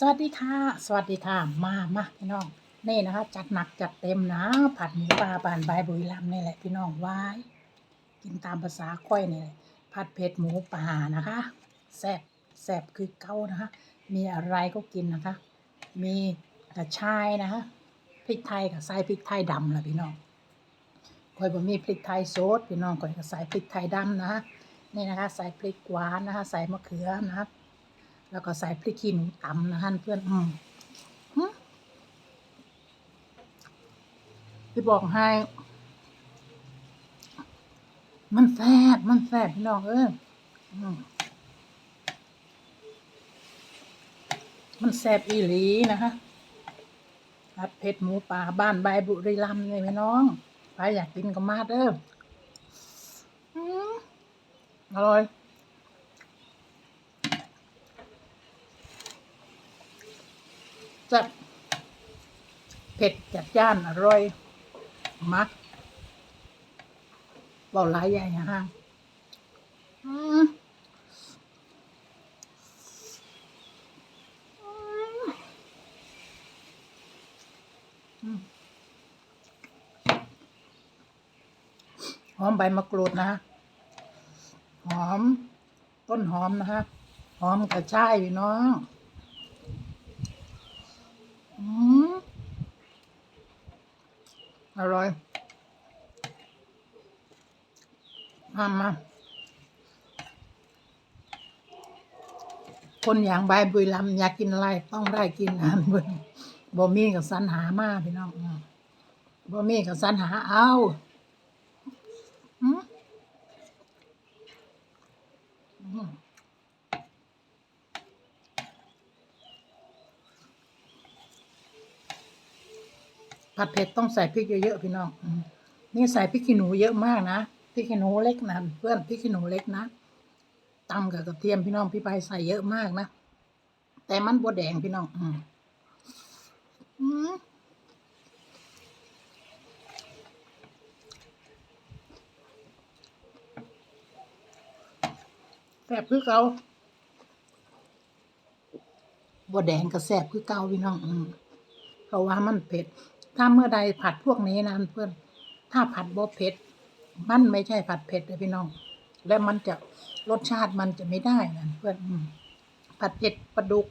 สวัสดีค่ะ สวัสดีค่ะมามาพี่น้อง นี่นะคะ จัดหนักจัดเต็มนะ ผัดหมูปลาบานใบบุรีรัมนี่แหละพี่น้องวายกินตามภาษาค่อยนี่แหละผัดเผ็ดหมูป่านะคะแซ่บแซ่บคือเก้านะคะ มีอะไรก็กินนะคะ มีกระชายนะคะพริกไทยกับใส่พริกไทยดำล่ะพี่น้องคอยบ่มีพริกไทยสดพี่น้องคอยก็ใส่พริกไทยดำนะะนี่นะคะ ใส่พริกหวานนะคะ ใส่มะเขือนะคะ แล้วก็ใส่พริกขี้หนูตำนะฮะเพื่อนอืมที่บอกให้ มันแซ่บมันแซ่บพี่น้องเอ้ยอืมมันแซ่บอีหลีนะคะผัดเผ็ดหมูป่าบ้านใบบุรีรัมย์เลยพี่น้องใครอยากกินก็มาเด้ออืมอร่อย จัดเผ็ดจัดจ้านอร่อย มักเบาหลายใหญ่ฮะอืมอืมหอมใบมะกรูดนะฮะ หอม ต้นหอมนะฮะ หอมกระชายพี่น้อง อืม อร่อยมามาคนอย่างใบบุยลำอยากกินอะไรต้องได้กินอาหารบุญบ่มีกับสรรหามาพี่น้องบ่มีกับสรรหาเอาอืมอืม ผัดเผ็ดต้องใส่พริกเยอะๆพี่น้องอืมนี่ใส่พริกขี้หนูเยอะมากนะพริกขี้หนูเล็กนะเพื่อนพริกขี้หนูเล็กนะตำกับกระเทียมพี่น้องพี่ไปใส่เยอะมากนะแต่มันบัวแดงพี่น้องอืมอืมแซ่บคือเก่าบัวแดงก็แซ่บคือเก่าพี่น้องอืมเพราะว่ามันเผ็ด ถ้าเมื่อใดผัดพวกนี้นะเพื่อน ถ้าผัดบ่เผ็ด มันไม่ใช่ผัดเผ็ดเลยพี่น้อง และมันจะรสชาติมันจะไม่ได้นะเพื่อน ผัดเผ็ดปลาดุก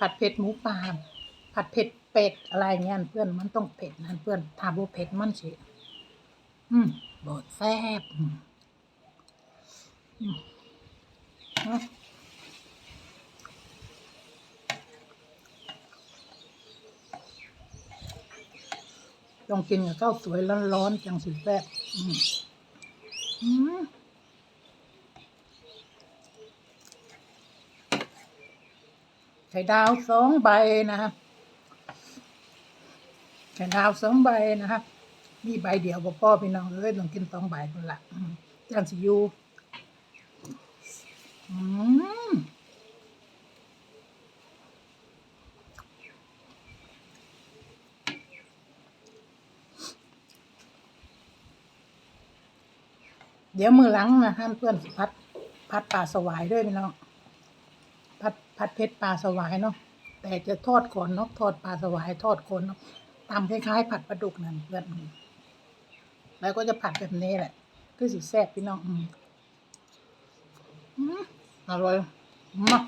ผัดเผ็ดหมูป่าผัดเผ็ดเป็ดอะไรเงี้ยเพื่อน มันต้องเผ็ดนะเพื่อน ถ้าบ่เผ็ดมันสิอืมบดแซ่บอืมอืมเนาะ ต้องกินกับข้าวสวยร้อนๆจังสิแซ่บอืมไข่ดาวสองใบนะครับไข่ดาวสองใบนะครับมีใบเดียวบ่พ่อพี่น้องเอ้ยต้องกินสองใบคนละจังสิอยูอืม เดี๋ยวมือหลังนะท่านเพื่อนพัดพัดปลาสวายด้วยพี่น้องพัดพัดเพชรปลาสวายเนาะแต่จะทอดก่อนเนาะทอดปลาสวายทอดก่อนเนาะตามคล้ายๆ ผัดปลาดุกนั่นเพื่อนแล้วก็จะผัดแบบนี้แหละ คือสีแซ่บพี่น้องอืมอร่อยมาก